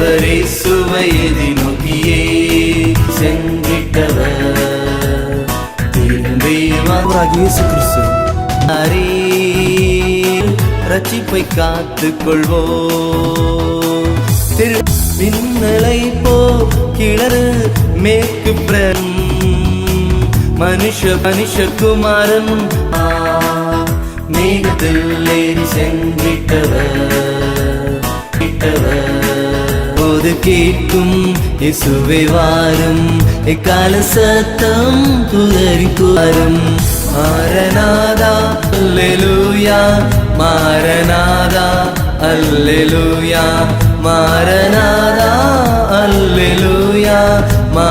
அவரே சுவையதி நோக்கியே சென்றிட்டவர். இயேசு கிறிஸ்து வந்தாரே ரட்சிப்பை காத்துக் கொள்வோ திரு பின்னலை போ கிளறு மேற்கு பிரம். மனுஷ மனுஷகுமாரன் மேகத்தில் ஏறி சென்றிட்டவர். இப்போது கேட்கும் இசுவை வாரும். எக்கால சத்தம் புதறி மாரநாதா அல்லெலுயா. மாரநாதா அல்லெலுயா. மாரநாதா